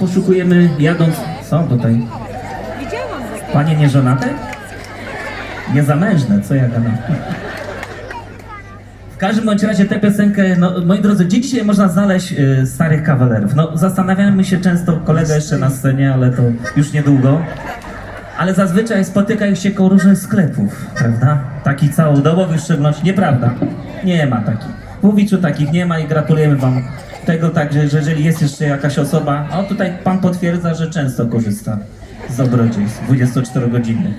Poszukujemy jadąc... Są tutaj. Panie nieżonate? Niezamężne, co ja gadam. W każdym bądź razie tę piosenkę, no moi drodzy, gdzie dzisiaj można znaleźć y, starych kawalerów? No zastanawiamy się często, kolega jeszcze na scenie, ale to już niedługo. Ale zazwyczaj spotyka ich się koło różnych sklepów, prawda? Taki całodobowy szczególności, nieprawda? Nie ma takich. W Łowiczu takich nie ma i gratulujemy wam tego także, że jeżeli jest jeszcze jakaś osoba, a tutaj pan potwierdza, że często korzysta z dobrodziejstw 24 godziny.